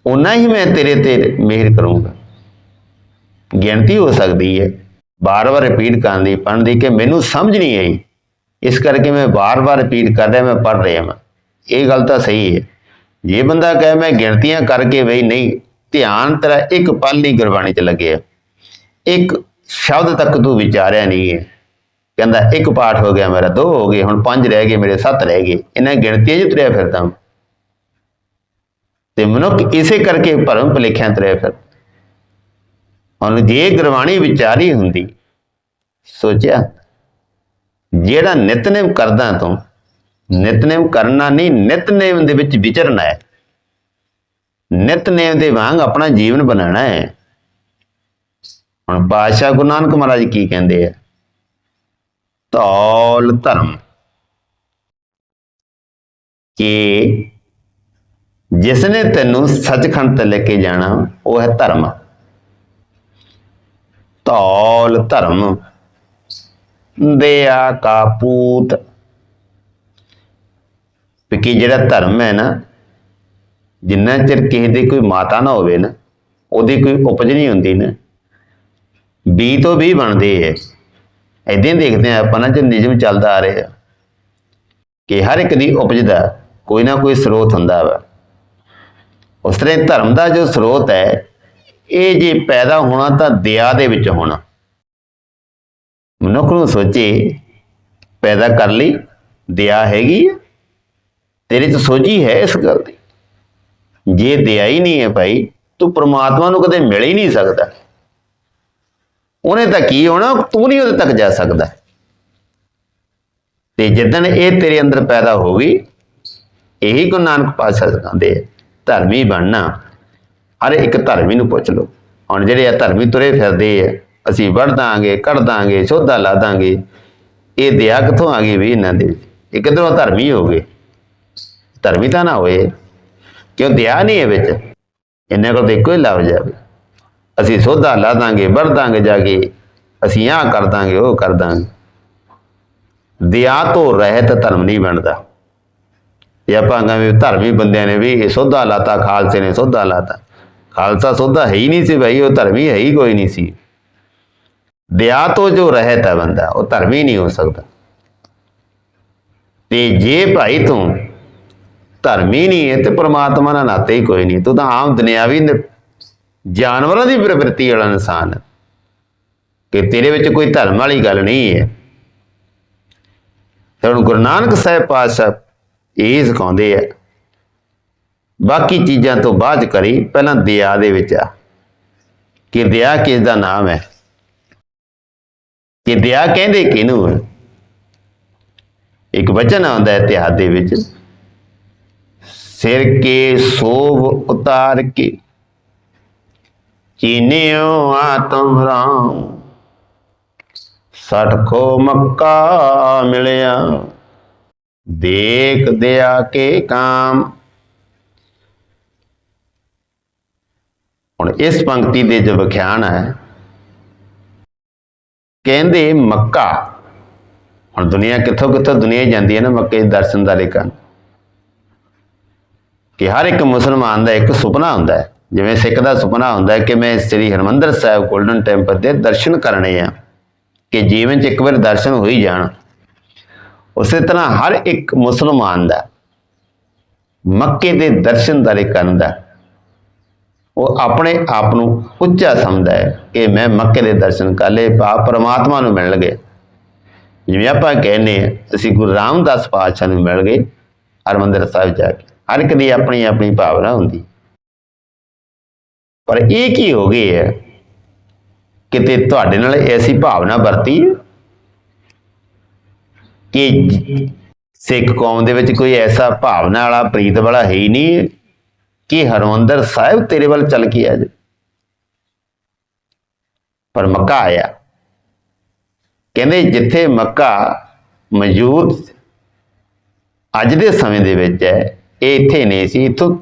ਉਨਾ ਹੀ ਮੈਂ ਤੇਰੇ ਤੇ ਮਿਹਰ ਕਰੂੰਗਾ। ਗਿਣਤੀ ਹੋ ਸਕਦੀ ਹੈ। ਬਾਰ-ਬਾਰ ਰਿਪੀਟ ਕਰਨ ਦੀ, ਪੜ੍ਹਨ ਦੀ ਕਿ ਮੈਨੂੰ ਸਮਝ ਨਹੀਂ ਆਈ। ਇਸ ਕਰਕੇ ਮੈਂ ਬਾਰ-ਬਾਰ ਰਿਪੀਟ ਕਰ ਰਿਹਾ ਮੈਂ ਪੜ੍ਹ ਰਿਹਾ ਮੈਂ ਇਹ ਗੱਲ ਤਾਂ ਸਹੀ ਹੈ। ਜੇ ਬੰਦਾ ਕਹੇ, ਮੈਂ ਗਿਣਤੀਆਂ ਕਰਕੇ ਬਈ ਨਹੀਂ, ਧਿਆਨ ਤੇਰਾ ਇੱਕ ਪਲ ਨਹੀਂ ਗੁਰਬਾਣੀ ਚ ਲੱਗਿਆ। ਇੱਕ ਸ਼ਬਦ ਤੱਕ ਤੂੰ ਵਿਚਾਰਿਆ ਨਹੀਂ ਹੈ। ਕਹਿੰਦਾ, ਇੱਕ ਪਾਠ ਹੋ ਗਿਆ ਮੇਰਾ, ਦੋ ਹੋ ਗਏ, ਹੁਣ ਪੰਜ ਰਹਿ ਗਏ, ਮੇਰੇ ਸੱਤ ਰਹਿ ਗਏ। ਇਹਨਾਂ ਗਿਣਤੀਆਂ 'ਚ ਤੁਰਿਆ ਫਿਰਦਾ ਹਾਂ। ਤੇ ਮਨੁੱਖ ਇਸੇ ਕਰਕੇ ਭਰਮ ਭਲੇਖਿਆਂ ਤੁਰਿਆ ਫਿਰ ਹੁਣ ਜੇ ਗੁਰਬਾਣੀ ਵਿਚਾਰੀ ਹੁੰਦੀ, ਸੋਚਿਆ, ਜਿਹੜਾ ਨਿਤਨੇਮ ਕਰਦਾ ਤੂੰ, ਨਿਤਨੇਮ ਕਰਨਾ ਨਹੀਂ, ਨਿਤਨੇਮ ਦੇ ਵਿੱਚ ਵਿਚਰਨਾ ਹੈ। ਨਿਤਨੇਮ ਦੇ ਵਾਂਗ ਆਪਣਾ ਜੀਵਨ ਬਣਾਉਣਾ ਹੈ। ਹੁਣ ਬਾਦਸ਼ਾਹ ਗੁਰੂ ਨਾਨਕ ਮਹਾਰਾਜ ਕੀ ਕਹਿੰਦੇ ਆ? ਤੌਲ ਧਰਮ। ਕਿ ਜਿਸ ਨੇ ਤੈਨੂੰ ਸੱਚਖੰਡ ਤੇ ਲੈ ਕੇ ਜਾਣਾ, ਉਹ ਹੈ ਧਰਮ। ਤੌਲ ਧਰਮ। ਦਇਆ ਕਾ ਪੂਤ। ਕਿ ਜਿਹੜਾ ਧਰਮ ਹੈ ਨਾ, ਜਿੰਨਾ ਚਿਰ ਕਿਸੇ ਦੀ ਕੋਈ ਮਾਤਾ ਨਾ ਹੋਵੇ ਨਾ, ਉਹਦੀ ਕੋਈ ਉਪਜ ਨਹੀਂ ਹੁੰਦੀ ਨਾ। ਬੀ ਤੋਂ ਵੀ ਬਣਦੇ ਹੈ ਇਦਾਂ ਹੀ ਦੇਖਦੇ ਆ ਆਪਾਂ ਨਾ ਜੇ ਨਿਯਮ ਚੱਲਦਾ ਆ ਰਿਹਾ। ਕਿ ਹਰ ਇੱਕ ਦੀ ਉਪਜ ਦਾ ਕੋਈ ਨਾ ਕੋਈ ਸਰੋਤ ਹੁੰਦਾ ਵਾ। ਉਸ ਤਰ੍ਹਾਂ ਧਰਮ ਦਾ ਜੋ ਸਰੋਤ ਹੈ, ਇਹ ਜੇ ਪੈਦਾ ਹੋਣਾ ਤਾਂ ਦਇਆ ਦੇ ਵਿੱਚ ਹੋਣਾ। ਮਨੁੱਖ ਨੂੰ ਸੋਚੇ, ਪੈਦਾ ਕਰ ਲਈ, ਦਇਆ ਹੈਗੀ ਹੈ ਤੇਰੇ ਚ ਸੋਝੀ ਹੈ ਇਸ ਗੱਲ ਦੀ। ਜੇ ਦਇਆ ਹੀ ਨਹੀਂ ਹੈ ਭਾਈ, ਤੂੰ ਪ੍ਰਮਾਤਮਾ ਨੂੰ ਕਦੇ ਮਿਲ ਹੀ ਨਹੀਂ ਸਕਦਾ। ਉਹਨੇ ਤਾਂ ਕੀ ਹੋਣਾ, ਤੂੰ ਨਹੀਂ ਉਹਦੇ ਤੱਕ ਜਾ ਸਕਦਾ। ਤੇ ਜਿੱਦਣ ਇਹ ਤੇਰੇ ਅੰਦਰ ਪੈਦਾ ਹੋ ਗਈ, ਇਹੀ ਗੁਰੂ ਨਾਨਕ ਪਾਤਸ਼ਾਹ ਸਿਖਾਉਂਦੇ ਆ ਧਰਮੀ ਬਣਨਾ ਅਰੇ ਇੱਕ ਧਰਮੀ ਨੂੰ ਪੁੱਛ ਲਓ। ਹੁਣ ਜਿਹੜੇ ਆ ਧਰਮੀ ਤੁਰੇ ਫਿਰਦੇ ਆ, ਅਸੀਂ ਵੜ ਦਾਂਗੇ, ਕੱਢ ਦਾਂਗੇ, ਸੋਧਾ ਲਾ ਦਾਂਗੇ, ਇਹ ਦਇਆ ਕਿੱਥੋਂ ਆ ਗਈ ਵੀ ਇਹਨਾਂ ਦੇ? ਇਹ ਕਿਧਰੋਂ ਧਰਮੀ ਹੋ ਗਏ? ਧਰਮੀ ਤਾਂ ਨਾ ਹੋਏ। ਕਿਉਂ ਦਇਆ ਨਹੀਂ ਹੈ ਵਿੱਚ? ਇਹਨਾਂ ਕੋਲ ਤਾਂ ਇੱਕੋ ਹੀ ਲਫ਼ਜ਼ ਹੈ ਵੀ। ਅਸੀਂ ਸੋਧਾ ਲਾ ਦਾਂਗੇ ਵੜ ਦਾਂਗੇ ਜਾ ਕੇ, ਅਸੀਂ ਆਹ ਕਰ ਦਾਂਗੇ, ਉਹ ਕਰ ਦਾਂਗੇ। ਦਇਆ ਤੋਂ ਰਹਿਤ ਧਰਮ ਨਹੀਂ ਬਣਦਾ। ਇਹ ਆਪਾਂ ਕਹਾਂਗੇ ਵੀ ਧਰਮੀ ਬੰਦਿਆਂ ਨੇ ਵੀ ਇਹ ਸੋਧਾ ਲਾਤਾ, ਖਾਲਸੇ ਨੇ ਸੋਧਾ ਲਾਤਾ। ਖਾਲਸਾ ਸੋਧਾ ਹੈ ਹੀ ਨਹੀਂ ਸੀ ਭਾਈ, ਉਹ ਧਰਮੀ ਹੈ ਹੀ ਕੋਈ ਨਹੀਂ ਸੀ। ਦਇਆ ਤੋਂ ਜੋ ਰਹਿਤ ਹੈ ਬੰਦਾ, ਉਹ ਧਰਮੀ ਨਹੀਂ ਹੋ ਸਕਦਾ। ਤੇ ਜੇ ਭਾਈ ਤੂੰ ਧਰਮੀ ਨਹੀਂ ਹੈ, ਤੇ ਪ੍ਰਮਾਤਮਾ ਨਾਲ ਨਾਤੇ ਹੀ ਕੋਈ ਨਹੀਂ। ਤੂੰ ਤਾਂ ਆਮ ਦੁਨਿਆਵੀ ਨ- ਜਾਨਵਰਾਂ ਦੀ ਪ੍ਰਵਿਰਤੀ ਵਾਲਾ ਇਨਸਾਨ ਹੈ। ਕਿ ਤੇਰੇ ਵਿੱਚ ਕੋਈ ਧਰਮ ਵਾਲੀ ਗੱਲ ਨਹੀਂ ਹੈ। ਤੇ ਹੁਣ ਗੁਰੂ ਨਾਨਕ ਸਾਹਿਬ ਪਾਤਸ਼ਾਹ ਇਹ ਸਿਖਾਉਂਦੇ ਆ। ਬਾਕੀ ਚੀਜ਼ਾਂ ਤੋਂ ਬਾਅਦ ਕਰੀ ਪਹਿਲਾਂ ਦਇਆ ਦੇ ਵਿੱਚ ਆ। ਕਿ ਦਇਆ ਕਿਸ ਦਾ ਨਾਮ ਹੈ? ਕਿ ਦਇਆ ਕਹਿੰਦੇ ਕਿਹਨੂੰ ਹੈ ਇੱਕ ਵਚਨ ਆਉਂਦਾ ਹੈ ਇਤਿਹਾਸ ਦੇ ਵਿੱਚ। ਸਿਰ ਕੇ ਸੋਭ ਉਤਾਰ ਕੇ ਚੀਨਿਓ ਆਤਮ ਰਾਮ। ਸਠ ਖੋ ਮੱਕਾ ਮਿਲਿਆ। ਦੇਖ ਦਿਆ ਕੇ ਕਾਮ। ਹੁਣ ਇਸ ਪੰਕਤੀ ਦੇ ਜੋ ਵਿਖਿਆਨ ਹੈ, ਕਹਿੰਦੇ ਮੱਕਾ। ਹੁਣ ਦੁਨੀਆ ਕਿੱਥੋਂ ਕਿੱਥੋਂ ਦੁਨੀਆ ਜਾਂਦੀ ਹੈ ਨਾ ਮੱਕੇ ਦੇ ਦਰਸ਼ਨ ਦਾਰੇ ਕਰਨ ਕਿ ਹਰ ਇੱਕ ਮੁਸਲਮਾਨ ਦਾ ਇੱਕ ਸੁਪਨਾ ਹੁੰਦਾ ਹੈ। ਜਿਵੇਂ ਸਿੱਖ ਦਾ ਸੁਪਨਾ ਹੁੰਦਾ ਹੈ ਕਿ ਮੈਂ ਸ੍ਰੀ ਹਰਮੰਦਰ ਸਾਹਿਬ 골ਡਨ ਟੈਂਪਲ ਦੇ ਦਰਸ਼ਨ ਕਰਨੇ ਆ, ਕਿ ਜੀਵਨ 'ਚ ਇੱਕ ਵਾਰ ਦਰਸ਼ਨ ਹੋ ਹੀ ਜਾਣ। ਉਸੇ ਤਰ੍ਹਾਂ ਹਰ ਇੱਕ ਮੁਸਲਮਾਨ ਦਾ ਮੱਕੇ ਦੇ ਦਰਸ਼ਨਦਾਰੇ ਕਰਨ ਦਾ, ਉਹ ਆਪਣੇ ਆਪ ਨੂੰ ਉੱਚਾ ਸਮਝਦਾ ਹੈ ਕਿ ਮੈਂ ਮੱਕੇ ਦੇ ਦਰਸ਼ਨ ਕਰ ਲਏ ਪਾ ਪਰਮਾਤਮਾ ਨੂੰ ਮਿਲ ਗਏ ਜਿਵੇਂ ਆਪਾਂ ਕਹਿੰਦੇ ਹਾਂ, ਅਸੀਂ ਗੁਰੂ ਰਾਮਦਾਸ ਪਾਤਸ਼ਾਹ ਨੂੰ ਮਿਲ ਗਏ, ਹਰਮੰਦਰ ਸਾਹਿਬ ਜਾ ਕੇ। ਹਰ ਇੱਕ ਦੀ ਆਪਣੀ ਆਪਣੀ ਭਾਵਨਾ ਹੁੰਦੀ। ਪਰ ਇਹ ਕੀ ਹੋ ਗਈ ਹੈ ਕਿਤੇ ਤੁਹਾਡੇ ਨਾਲ ਐਸੀ ਭਾਵਨਾ ਵਰਤੀ ਕਿ ਸਿੱਖ ਕੌਮ ਦੇ ਵਿੱਚ ਕੋਈ ਐਸਾ ਭਾਵਨਾ ਵਾਲਾ, ਪ੍ਰੀਤ ਵਾਲਾ ਹੈ ਹੀ ਨਹੀਂ ਕਿ ਹਰਮੰਦਰ ਸਾਹਿਬ ਤੇਰੇ ਵੱਲ ਚੱਲ ਕੇ ਆ ਜਾ ਪਰ ਮੱਕਾ ਆਇਆ। ਕਹਿੰਦੇ ਜਿੱਥੇ ਮੱਕਾ ਮੌਜੂਦ ਅੱਜ ਦੇ ਸਮੇਂ ਦੇ ਵਿੱਚ ਹੈ, ਇਹ ਇੱਥੇ ਨਹੀਂ ਸੀ, ਇੱਥੋਂ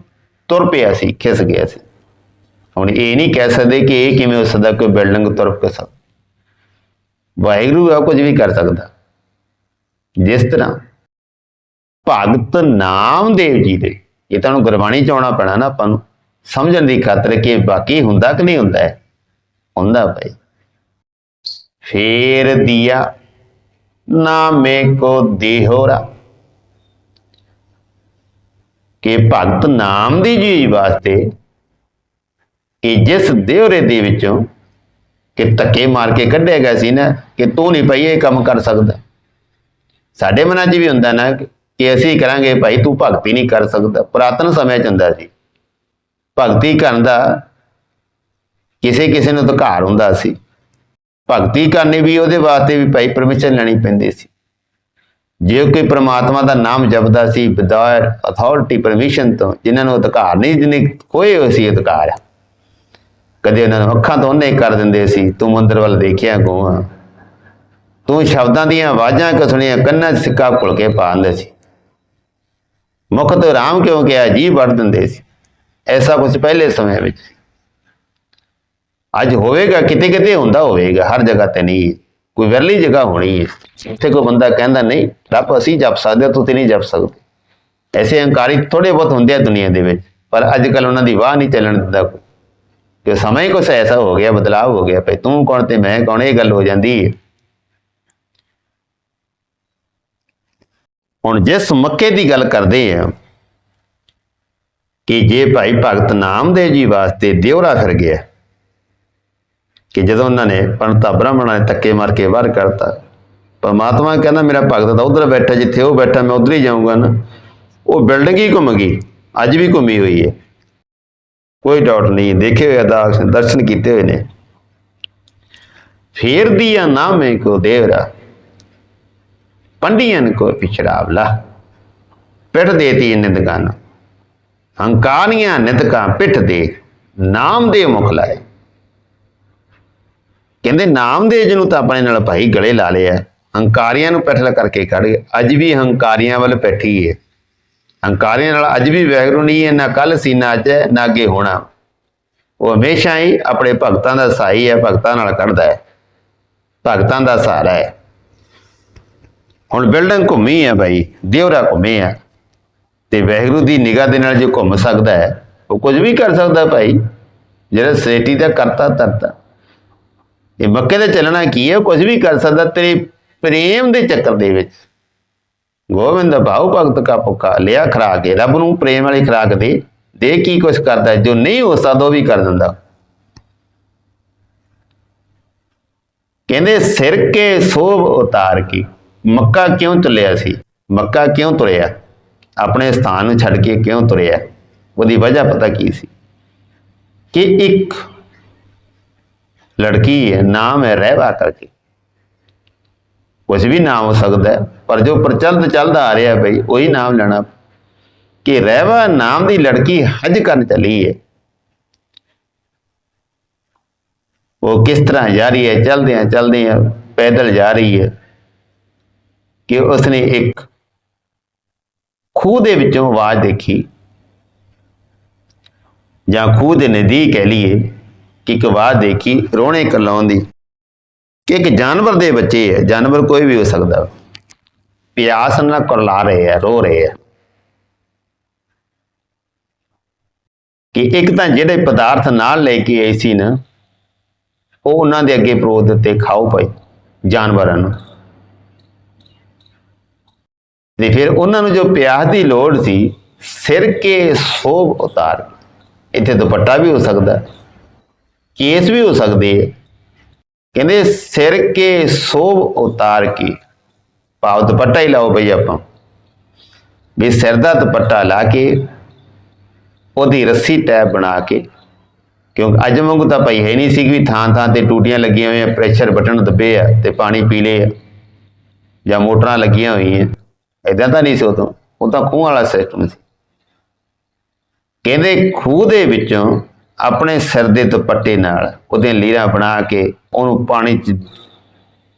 ਤੁਰ ਪਿਆ ਸੀ, ਖਿਸ ਗਿਆ ਸੀ। ਹੁਣ ਇਹ ਨਹੀਂ ਕਹਿ ਸਕਦੇ ਕਿ ਇਹ ਕਿਵੇਂ ਹੋ ਸਕਦਾ, ਕੋਈ ਬਿਲਡਿੰਗ ਤੁਰ ਕੇ ਸਕ ਵਾਹਿਗੁਰੂ ਆ ਕੁਝ ਵੀ ਕਰ ਸਕਦਾ। ਜਿਸ ਤਰ੍ਹਾਂ ਭਗਤ ਨਾਮਦੇਵ ਜੀ ਦੇ, ਇਹ ਤੁਹਾਨੂੰ ਗੁਰਬਾਣੀ ਚ ਆਉਣਾ ਪੈਣਾ ਨਾ ਆਪਾਂ ਨੂੰ। ਸਮਝਣ ਦੀ ਖਾਤਰ ਕਿ ਬਾਕੀ ਹੁੰਦਾ ਕਿ ਨਹੀਂ ਹੁੰਦਾ ਹੁੰਦਾ ਭਾਈ ਫੇਰ ਦਿਆ, ਨਾਮੇ ਕੋ ਦੇਹੋਰਾ। ਕਿ ਭਗਤ ਨਾਮ ਦੀ ਜੀ ਵਾਸਤੇ ਕਿ ਜਿਸ ਦਿਹਰੇ ਦੇ ਵਿੱਚੋਂ ਕਿ ਧੱਕੇ ਮਾਰ ਕੇ ਕੱਢਿਆ ਗਿਆ ਸੀ ਨਾ, ਕਿ ਤੂੰ ਨਹੀਂ ਪਈ ਇਹ ਕੰਮ ਕਰ ਸਕਦਾ। ਸਾਡੇ ਮਨਾਂ 'ਚ ਵੀ ਹੁੰਦਾ ਨਾ ਕਿ ਅਸੀਂ ਕਰਾਂਗੇ, ਭਾਈ ਤੂੰ ਭਗਤੀ ਨਹੀਂ ਕਰ ਸਕਦਾ। ਪੁਰਾਤਨ ਸਮੇਂ 'ਚ ਹੁੰਦਾ ਸੀ। ਭਗਤੀ ਕਰਨ ਦਾ ਕਿਸੇ ਕਿਸੇ ਨੂੰ ਅਧਿਕਾਰ ਹੁੰਦਾ ਸੀ। ਭਗਤੀ ਕਰਨੀ ਵੀ ਉਹਦੇ ਵਾਸਤੇ ਵੀ ਭਾਈ ਪਰਮਿਸ਼ਨ ਲੈਣੀ ਪੈਂਦੀ ਸੀ। ਜੇ ਕੋਈ ਪ੍ਰਮਾਤਮਾ ਦਾ ਨਾਮ ਜਪਦਾ ਸੀ ਵਿਦਾਇਰ ਅਥਾਰਟੀ ਪਰਮਿਸ਼ਨ ਤੋਂ, ਜਿਨ੍ਹਾਂ ਨੂੰ ਅਧਿਕਾਰ ਨਹੀਂ ਜਿਹਨੇ ਕੋਈ ਹੋਏ ਸੀ ਅਧਿਕਾਰ। ਕਦੇ ਉਹਨਾਂ ਨੂੰ ਅੱਖਾਂ ਤੋਂ ਉਹਨੇ ਕਰ ਦਿੰਦੇ ਸੀ, ਤੂੰ ਮੰਦਰ ਵੱਲ ਦੇਖਿਆ ਗੋਆ ਤੂੰ ਸ਼ਬਦਾਂ ਦੀਆਂ ਆਵਾਜ਼ਾਂ ਕਿਉਂ ਸੁਣੀਆਂ? ਕੰਨਾਂ 'ਚ ਸਿੱਕਾ ਘੁਲ ਕੇ ਪਾ ਦਿੰਦੇ ਸੀ। ਮੁਖ ਤੋਂ ਰਾਮ ਕਿਉਂ ਕਿਹਾ? ਜੀ ਵੜ ਦਿੰਦੇ ਸੀ। ਐਸਾ ਕੁਝ ਪਹਿਲੇ ਸਮੇਂ ਵਿੱਚ ਅੱਜ ਹੋਵੇਗਾ, ਕਿਤੇ ਕਿਤੇ ਹੁੰਦਾ ਹੋਵੇਗਾ। ਹਰ ਜਗ੍ਹਾ ਤੇ ਨਹੀਂ। ਹੈ। ਕੋਈ ਵਿਰਲੀ ਜਗ੍ਹਾ ਹੋਣੀ ਹੈ। ਇੱਥੇ ਕੋਈ ਬੰਦਾ ਕਹਿੰਦਾ, ਨਹੀਂ, ਰੱਬ ਅਸੀਂ ਜਪ ਸਕਦੇ ਤੂੰ ਤੁਸੀਂ ਨਹੀਂ ਜਪ ਸਕਦੇ। ਐਸੇ ਹੰਕਾਰੀ ਥੋੜੇ ਬਹੁਤ ਹੁੰਦੇ ਆ ਦੁਨੀਆ ਦੇ ਵਿੱਚ, ਪਰ ਅੱਜ ਕੱਲ ਉਹਨਾਂ ਦੀ ਵਾਹ ਨਹੀਂ ਚੱਲਣ ਦਿੰਦਾ ਕੋਈ। ਕਿ ਸਮਾਂ ਹੀ ਕੁਛ ਐਸਾ ਹੋ ਗਿਆ ਬਦਲਾਅ ਹੋ ਗਿਆ। ਭਈ ਤੂੰ ਕੌਣ ਤੇ ਮੈਂ ਕੌਣ? ਇਹ ਗੱਲ ਹੋ ਜਾਂਦੀ ਹੈ। ਹੁਣ ਜਿਸ ਮੱਕੇ ਦੀ ਗੱਲ ਕਰਦੇ ਆ, ਕਿ ਜੇ ਭਾਈ ਭਗਤ ਨਾਮਦੇਵ ਜੀ ਵਾਸਤੇ ਦਿਉਰਾ ਫਿਰ ਗਿਆ, ਕਿ ਜਦੋਂ ਉਹਨਾਂ ਨੇ ਪੰਡਤਾ ਬ੍ਰਾਹਮਣਾਂ ਨੇ ਧੱਕੇ ਮਾਰ ਕੇ ਬਾਹਰ ਕਰਤਾ, ਪਰਮਾਤਮਾ ਕਹਿੰਦਾ ਮੇਰਾ ਭਗਤ ਤਾਂ ਉਧਰ ਬੈਠਾ, ਜਿੱਥੇ ਉਹ ਬੈਠਾ ਮੈਂ ਉਧਰ ਹੀ ਜਾਊਂਗਾ ਨਾ। ਉਹ ਬਿਲਡਿੰਗ ਹੀ ਘੁੰਮ ਗਈ, ਅੱਜ ਵੀ ਘੁੰਮੀ ਹੋਈ ਹੈ। ਕੋਈ ਡਾਊਟ ਨਹੀਂ, ਦੇਖੇ ਹੋਏ ਅਦਾਸ ਦਰਸ਼ਨ ਕੀਤੇ ਹੋਏ ਨੇ। ਫੇਰ ਦਿਆ ਨਾਮੇ ਕੋ ਦੇਵਰਾ। ਪੰਡੀਆਂ ਕੋ ਪਿਛੜਾਵਲਾ ਪਿੱਠ ਦੇਤੀ ਇਹਨੇ ਦੁਕਾਨ ਹੰਕਾਰੀਆਂ ਨਿੰਦਕਾਂ ਪਿੱਠ ਦੇ ਨਾਮ ਦੇ ਮੁਖ ਲਾਏ। ਕਹਿੰਦੇ ਨਾਮ ਦੇ ਜਿਹਨੂੰ ਤਾਂ ਆਪਣੇ ਨਾਲ ਭਾਈ ਗਲੇ ਲਾ ਲਿਆ ਹੰਕਾਰੀਆਂ ਨੂੰ ਪਿੱਠ ਲ ਕਰਕੇ ਕੱਢ ਗਏ। ਅੱਜ ਵੀ ਹੰਕਾਰੀਆਂ ਵੱਲ ਬੈਠੀ ਹੈ ਹੰਕਾਰੀਆਂ ਨਾਲ ਅੱਜ ਵੀ ਵੈਗਰੂ ਨਹੀਂ ਹੈ ਨਾ ਕੱਲ ਸੀ ਨਾ ਅੱਜ ਹੈ, ਨਾ ਅੱਗੇ ਹੋਣਾ। ਉਹ ਹਮੇਸ਼ਾ ਹੀ ਆਪਣੇ ਭਗਤਾਂ ਦਾ ਸਾਈ ਹੈ ਭਗਤਾਂ ਨਾਲ ਕੱਢਦਾ ਹੈ। ਭਗਤਾਂ ਦਾ ਸਹਾਰਾ ਹੈ। ਹੁਣ ਬਿਲਡਿੰਗ ਘੁੰਮੀ ਹੈ ਭਾਈ ਦਿਉਰਾ ਘੁੰਮੇ ਆ। ਤੇ ਵੈਗਰੂ ਦੀ ਨਿਗਾਹ ਦੇ ਨਾਲ ਜੇ ਘੁੰਮ ਸਕਦਾ ਹੈ, ਉਹ ਕੁਝ ਵੀ ਕਰ ਸਕਦਾ ਭਾਈ। ਜਿਹੜਾ ਸੇਟੀ ਦਾ ਕਰਤਾ ਤਰਤਾ ਇਹ ਮੱਕੇ ਦੇ ਚੱਲਣਾ ਕੀ ਹੈ, ਉਹ ਕੁਝ ਵੀ ਕਰ ਸਕਦਾ, ਤੇਰੇ ਪ੍ਰੇਮ ਦੇ ਚੱਕਰ ਦੇ ਵਿੱਚ। ਗੋਬਿੰਦ ਭਾਉ ਭਗਤ ਕਾ ਪੁਕਾ ਲਿਆ ਖਰਾਕ ਕੇ, ਰੱਬ ਨੂੰ ਪ੍ਰੇਮ ਵਾਲੀ ਖਰਾਕ ਦੇ। ਦੇ ਕੀ ਕੁਛ ਕਰਦਾ ਜੋ ਨਹੀਂ ਹੋ ਸਕਦਾ, ਉਹ ਵੀ ਕਰ ਦਿੰਦਾ। ਕਹਿੰਦੇ, ਸਿਰ ਕੇ ਸੋਭ ਉਤਾਰ ਕੇ। ਮੱਕਾ ਕਿਉਂ ਚੱਲਿਆ ਸੀ? ਮੱਕਾ ਕਿਉਂ ਤੁਰਿਆ? ਆਪਣੇ ਸਥਾਨ ਨੂੰ ਛੱਡ ਕੇ ਕਿਉਂ ਤੁਰਿਆ? ਉਹਦੀ ਵਜ੍ਹਾ ਪਤਾ ਕੀ ਸੀ? ਕਿ ਇੱਕ ਲੜਕੀ ਹੈ, ਨਾਮ ਹੈ ਰਹਿਵਾ ਕਰਕੇ। ਕੁਝ ਵੀ ਨਾਮ ਹੋ ਸਕਦਾ ਪਰ ਜੋ ਪ੍ਰਚਲਿਤ ਚੱਲਦਾ ਆ ਰਿਹਾ ਬਈ, ਉਹੀ ਨਾਮ ਲੈਣਾ। ਕਿ ਰਹਿਵਾ ਨਾਮ ਦੀ ਲੜਕੀ ਹਜ ਕਰਨ ਚਲੀ ਹੈ। ਉਹ ਕਿਸ ਤਰ੍ਹਾਂ ਜਾ ਰਹੀ ਹੈ? ਚਲਦਿਆਂ ਚਲਦਿਆਂ ਪੈਦਲ ਜਾ ਰਹੀ ਹੈ। ਕਿ ਉਸਨੇ ਇੱਕ ਖੂਹ ਦੇ ਵਿੱਚੋਂ ਆਵਾਜ਼ ਦੇਖੀ। ਜਾਂ ਖੂਹ ਦੇ ਨਜ਼ਦੀਕ ਕਹਿ ਲਈਏ ਕਿ ਇੱਕ ਆਵਾਜ਼ ਦੇਖੀ ਰੋਣੇ ਕਰਲਾਉਣ ਦੀ। ਕਿ ਇੱਕ ਜਾਨਵਰ ਦੇ ਬੱਚੇ ਹੈ, ਜਾਨਵਰ ਕੋਈ ਵੀ ਹੋ ਸਕਦਾ। ਪਿਆਸ ਨਾਲ ਕੁਰਲਾ ਰਹੇ ਹੈ, ਰੋ ਰਹੇ ਹੈ। ਕਿ ਇੱਕ ਤਾਂ ਜਿਹੜੇ ਪਦਾਰਥ ਨਾਲ ਲੈ ਕੇ ਆਏ ਸੀ ਨਾ, ਉਹ ਉਹਨਾਂ ਦੇ ਅੱਗੇ ਪਰੋਧ ਦਿੱਤੇ ਖਾਓ ਭਾਈ, ਜਾਨਵਰਾਂ ਨੂੰ। ਤੇ ਫਿਰ ਉਹਨਾਂ ਨੂੰ ਜੋ ਪਿਆਸ ਦੀ ਲੋੜ ਸੀ, ਸਿਰ ਕੇ ਸੋਭ ਉਤਾਰ ਇੱਥੇ ਦੁਪੱਟਾ ਵੀ ਹੋ ਸਕਦਾ, ਕੇਸ ਵੀ ਹੋ ਸਕਦੇ ਹੈ ਕਹਿੰਦੇ ਸਿਰ ਕੇ ਸੋਭ ਉਤਾਰ ਕੇ, ਭਾਵ ਦੁਪੱਟਾ ਹੀ ਲਾਓ ਬਈ ਆਪਾਂ। ਵੀ ਸਿਰ ਦਾ ਦੁਪੱਟਾ ਲਾ ਕੇ, ਉਹਦੀ ਰੱਸੀ ਟੈਪ ਬਣਾ ਕੇ, ਕਿਉਂਕਿ ਅੱਜ ਵਾਂਗੂ ਤਾਂ ਭਾਈ ਹੈ ਨਹੀਂ ਸੀ ਕਿ ਵੀ ਥਾਂ ਥਾਂ ਤੇ ਟੂਟੀਆਂ ਲੱਗੀਆਂ ਹੋਈਆਂ, ਪ੍ਰੈਸ਼ਰ ਬਟਨ ਦੱਬੇ ਆ ਤੇ ਪਾਣੀ ਪੀ ਲਏ ਆ, ਜਾਂ ਮੋਟਰਾਂ ਲੱਗੀਆਂ ਹੋਈਆਂ। ਇਦਾਂ ਤਾਂ ਨਹੀਂ ਸੀ ਉਦੋਂ ਉਹ ਤਾਂ ਖੂਹ ਵਾਲਾ ਸਿਸਟਮ ਸੀ। ਕਹਿੰਦੇ ਖੂਹ ਦੇ ਵਿੱਚੋਂ ਆਪਣੇ ਸਿਰ ਦੇ ਦੁਪੱਟੇ ਨਾਲ ਉਹਦੀਆਂ ਲੀਰਾਂ ਬਣਾ ਕੇ ਉਹਨੂੰ ਪਾਣੀ 'ਚ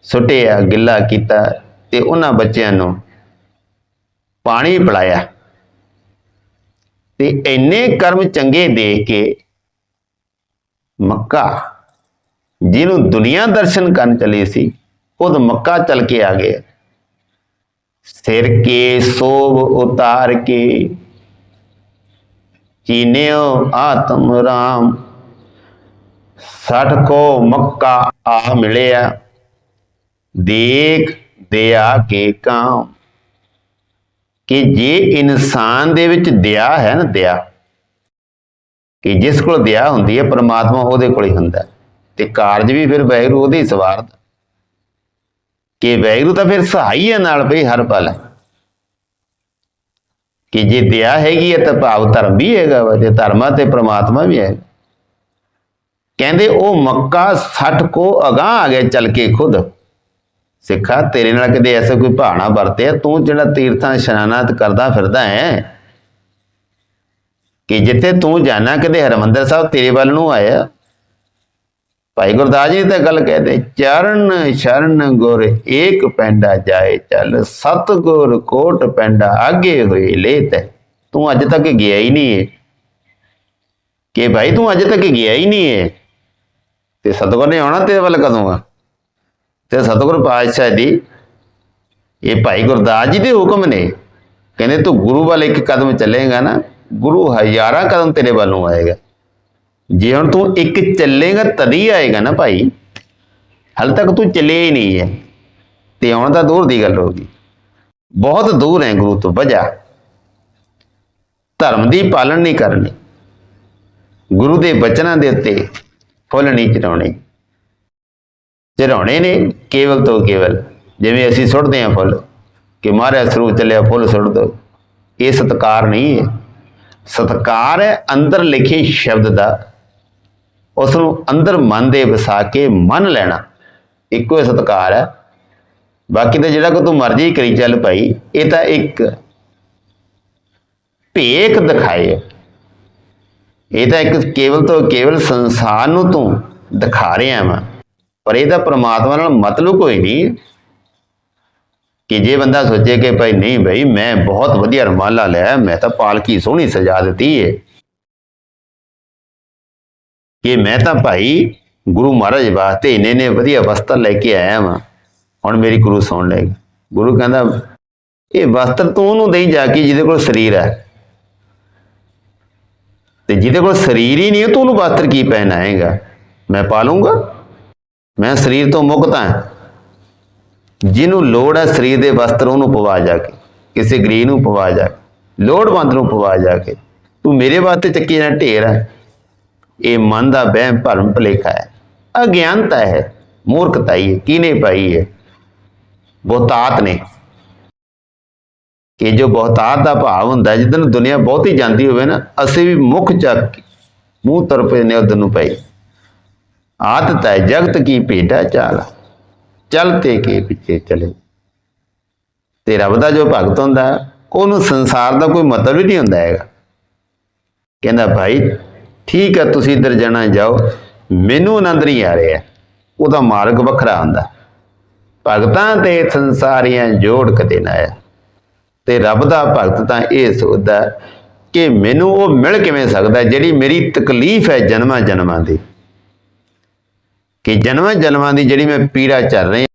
ਸੁੱਟਿਆ, ਗਿੱਲਾ ਕੀਤਾ ਤੇ ਉਹਨਾਂ ਬੱਚਿਆਂ ਨੂੰ ਪਾਣੀ ਪਿਲਾਇਆ। ਤੇ ਇੰਨੇ ਕਰਮ ਚੰਗੇ ਦੇਖ ਕੇ ਮੱਕਾ, ਜਿਹਨੂੰ ਦੁਨੀਆ ਦਰਸ਼ਨ ਕਰਨ ਚਲੇ ਸੀ ਖੁਦ ਮੱਕਾ ਚਲ ਕੇ ਆ ਗਏ ਸਿਰ ਕੇ ਸੋਭ ਉਤਾਰ ਕੇ। ਚੀਨਿਓ ਆਤਮ ਰਾਮ, ਸਠ ਕੋ ਮੱਕਾ ਆ ਮਿਲਿਆ। ਦੇਖ ਦਿਆ ਕੇ ਕਾਮ, ਕਿ ਜੇ ਇਨਸਾਨ ਦੇ ਵਿੱਚ ਦਿਆ ਹੈ ਨਾ ਦਇਆ ਕਿ ਜਿਸ ਕੋਲ ਦਇਆ ਹੁੰਦੀ ਹੈ, ਪਰਮਾਤਮਾ ਉਹਦੇ ਕੋਲ ਹੀ ਹੁੰਦਾ ਤੇ ਕਾਰਜ ਵੀ ਫਿਰ ਵੈਗਰੂ ਉਹਦੇ ਹੀ ਸਵਾਰਦਾ। ਕਿ ਵੈਗਰੂ ਤਾਂ ਫਿਰ ਸਹਾਈ ਹੈ ਨਾਲ ਭਈ ਹਰ ਪਲ। ਕਿ ਜੇ ਦਇਆ ਹੈਗੀ ਹੈ ਤਾਂ ਭਾਵ ਧਰਮ ਵੀ ਹੈਗਾ ਵਾ ਤੇ ਧਰਮਾ ਤੇ ਪ੍ਰਮਾਤਮਾ ਵੀ ਹੈ। ਕਹਿੰਦੇ ਉਹ ਮੱਕਾ 60 ਕੋ ਅਗਾਹ ਆ ਗਏ ਚੱਲ ਕੇ ਖੁਦ। ਸਿੱਖਾ, ਤੇਰੇ ਨਾਲ ਕਦੇ ਐਸਾ ਕੋਈ ਭਾਣਾ ਵਰਤਿਆ? ਤੂੰ ਜਿਹੜਾ ਤੀਰਥਾਂ ਇਸ਼ਨਾਨਾਤ ਕਰਦਾ ਫਿਰਦਾ ਹੈ, ਕਿ ਜਿੱਥੇ ਤੂੰ ਜਾਣਾ, ਕਦੇ ਹਰਮੰਦਰ ਸਾਹਿਬ ਤੇਰੇ ਵੱਲ ਨੂੰ ਆਇਆ? ਭਾਈ ਗੁਰਦਾਸ ਜੀ ਤਾਂ ਗੱਲ ਕਹਿੰਦੇ ਚਰਨ ਸ਼ਰਨ ਗੁਰ ਏਕ ਪੈਂਡਾ ਜਾਏ ਚੱਲ ਸਤਗੁਰ ਕੋਟ ਪੈਂਡਾ ਆਗੇ ਹੋਏ ਲੇਤ ਤੂੰ। ਅੱਜ ਤੱਕ ਗਿਆ ਹੀ ਨਹੀਂ ਏ। ਕਿ ਭਾਈ ਤੂੰ ਅੱਜ ਤੱਕ ਗਿਆ ਹੀ ਨਹੀਂ ਹੈ ਤੇ ਸਤਗੁਰ ਨੇ ਆਉਣਾ ਤੇਰੇ ਵੱਲ ਕਦੋਂ ਆ? ਤੇ ਸਤਿਗੁਰ ਪਾਤਸ਼ਾਹ ਜੀ, ਇਹ ਭਾਈ ਗੁਰਦਾਸ ਜੀ ਦੇ ਹੁਕਮ ਨੇ। ਕਹਿੰਦੇ ਤੂੰ ਗੁਰੂ ਵੱਲ ਇੱਕ ਕਦਮ ਚੱਲੇਗਾ ਨਾ, ਗੁਰੂ ਹਜ਼ਾਰਾਂ ਕਦਮ ਤੇਰੇ ਵੱਲੋਂ ਆਏਗਾ। ਜੇ ਹੁਣ ਤੂੰ ਇੱਕ ਚੱਲੇਗਾ, ਤਦੀ ਆਏਗਾ ਨਾ ਭਾਈ। ਹਾਲੇ ਤੱਕ ਤੂੰ ਚੱਲਿਆ ਹੀ ਨਹੀਂ ਹੈ। ਤੇ ਆਉਣ ਤਾਂ ਦੂਰ ਦੀ ਗੱਲ ਹੋ ਗਈ। ਬਹੁਤ ਦੂਰ ਹੈ ਗੁਰੂ ਤੋਂ, ਵਜਾ। ਧਰਮ ਦੀ ਪਾਲਣ ਨਹੀਂ ਕਰਨੀ। ਗੁਰੂ ਦੇ ਬਚਨਾਂ ਦੇ ਉੱਤੇ ਫੁੱਲ ਨਹੀਂ ਚੜਾਉਣੇ ਚੜਾਉਣੇ ਨੇ ਕੇਵਲ ਤੋਂ ਕੇਵਲ। ਜਿਵੇਂ ਅਸੀਂ ਸੁੱਟਦੇ ਹਾਂ ਫੁੱਲ, ਕਿ ਮਹਾਰਾਜ ਸਰੂਪ ਚੱਲਿਆ, ਫੁੱਲ ਸੁੱਟ ਦੋ। ਇਹ ਸਤਕਾਰ ਨਹੀਂ ਹੈ। ਸਤਕਾਰ ਹੈ ਅੰਦਰ ਲਿਖੇ ਸ਼ਬਦ ਦਾ। ਉਸ ਨੂੰ ਅੰਦਰ ਮਨ ਦੇ ਵਸਾ ਕੇ ਮੰਨ ਲੈਣਾ। ਇੱਕੋ ਹੀ ਸਤਕਾਰ ਹੈ। ਬਾਕੀ ਤਾਂ ਜਿਹੜਾ ਕੋ ਤੂੰ ਮਰਜ਼ੀ ਕਰੀ ਚੱਲ ਭਾਈ, ਇਹ ਤਾਂ ਇੱਕ ਭੇਖ ਦਿਖਾਏ ਇਹ ਤਾਂ ਇੱਕ ਕੇਵਲ ਤੋਂ ਕੇਵਲ ਸੰਸਾਰ ਨੂੰ ਤੂੰ ਦਿਖਾ ਰਿਹਾ ਵਾ। ਪਰ ਇਹਦਾ ਪ੍ਰਮਾਤਮਾ ਨਾਲ ਮਤਲਬ ਕੋਈ ਨਹੀਂ ਕਿ ਜੇ ਬੰਦਾ ਸੋਚੇ ਕਿ ਭਾਈ ਨਹੀਂ ਭਾਈ, ਮੈਂ ਬਹੁਤ ਵਧੀਆ ਰਮਾਲਾ ਲਿਆ, ਮੈਂ ਤਾਂ ਪਾਲਕੀ ਸੋਹਣੀ ਸਜਾ ਦਿੱਤੀ ਏ। ਕਿ ਮੈਂ ਤਾਂ ਭਾਈ ਗੁਰੂ ਮਹਾਰਾਜ ਵਾਸਤੇ ਇੰਨੇ ਨੇ ਵਧੀਆ ਵਸਤਰ ਲੈ ਕੇ ਆਇਆ ਵਾਂ। ਹੁਣ ਮੇਰੀ ਗੁਰੂ ਸੁਣ ਲੈ। ਗੁਰੂ ਕਹਿੰਦਾ, ਇਹ ਵਸਤਰ ਤੂੰ ਉਹਨੂੰ ਦੇਈ ਜਾ ਕੇ ਜਿਹਦੇ ਕੋਲ ਸਰੀਰ ਹੈ। ਤੇ ਜਿਹਦੇ ਕੋਲ ਸਰੀਰ ਹੀ ਨਹੀਂ, ਤੂੰ ਉਹਨੂੰ ਵਸਤਰ ਕੀ ਪਹਿਨਾਏਗਾ? ਮੈਂ ਪਾ ਲੂੰਗਾ ਮੈਂ ਸਰੀਰ ਤੋਂ ਮੁਕਤ ਹਾਂ। ਜਿਹਨੂੰ ਲੋੜ ਹੈ ਸਰੀਰ ਦੇ ਵਸਤਰ ਉਹਨੂੰ ਪਵਾ ਜਾ ਕੇ, ਕਿਸੇ ਗਰੀਬ ਨੂੰ ਪਵਾ ਜਾ ਕੇ, ਲੋੜਵੰਦ ਨੂੰ ਪਵਾ ਜਾ ਕੇ। ਤੂੰ ਮੇਰੇ ਵਾਸਤੇ ਚੱਕੀ ਨਾ ਢੇਰ ਹੈ। ਇਹ ਮਨ ਦਾ ਵਹਿਮ ਭਰਮ ਭਲੇਖਾ ਹੈ। ਅਗਿਆਨਤਾ ਹੈ, ਮੂਰਖਤਾ ਹੀ ਹੈ, ਕਿਨੇ ਪਾਈ ਹੈ। ਬਹੁਤਾਤ ਨੇ। ਕਿ ਜੋ ਬਹੁਤਾਤ ਦਾ ਭਾਵ ਹੁੰਦਾ ਜਿੱਦਨ ਦੁਨੀਆ ਹੀ ਜਾਂਦੀ ਹੋਵੇ ਨਾ, ਅਸੀਂ ਵੀ ਮੁੱਖ ਚੱਕ ਕੇ ਮੂੰਹ ਤਰ ਨੇ ਉਧਰ ਨੂੰ ਪਈ। ਆਦਤ ਹੈ, ਜਗਤ ਕੀ ਭੇਡਾ ਚਾਲ ਚਲਤੇ ਕੇ ਪਿੱਛੇ ਚਲੇ। ਤੇ ਰੱਬ ਦਾ ਜੋ ਭਗਤ ਹੁੰਦਾ, ਉਹਨੂੰ ਸੰਸਾਰ ਦਾ ਕੋਈ ਮਤਲਬ ਹੀ ਨਹੀਂ ਹੁੰਦਾ ਹੈਗਾ। ਕਹਿੰਦਾ ਭਾਈ ਠੀਕ ਹੈ ਤੁਸੀਂ ਇੱਧਰ ਜਾਣਾ, ਜਾਓ। ਮੈਨੂੰ ਆਨੰਦ ਨਹੀਂ ਆ ਰਿਹਾ। ਉਹਦਾ ਮਾਰਗ ਵੱਖਰਾ ਹੁੰਦਾ। ਭਗਤਾਂ ਤੇ ਸੰਸਾਰੀਆਂ ਜੋੜ ਕਦੇ ਨਾ ਆਇਆ ਤੇ ਰੱਬ ਦਾ ਭਗਤ ਤਾਂ ਇਹ ਸੋਚਦਾ ਕਿ ਮੈਨੂੰ ਉਹ ਮਿਲ ਕਿਵੇਂ ਸਕਦਾ ਜਿਹੜੀ ਮੇਰੀ ਤਕਲੀਫ ਹੈ ਜਨਮਾਂ ਜਨਮਾਂ ਦੀ। ਕਿ ਜਨਮਾਂ ਜਨਮਾਂ ਦੀ ਜਿਹੜੀ ਮੈਂ ਪੀੜਾ ਚੱਲ ਰਹੀ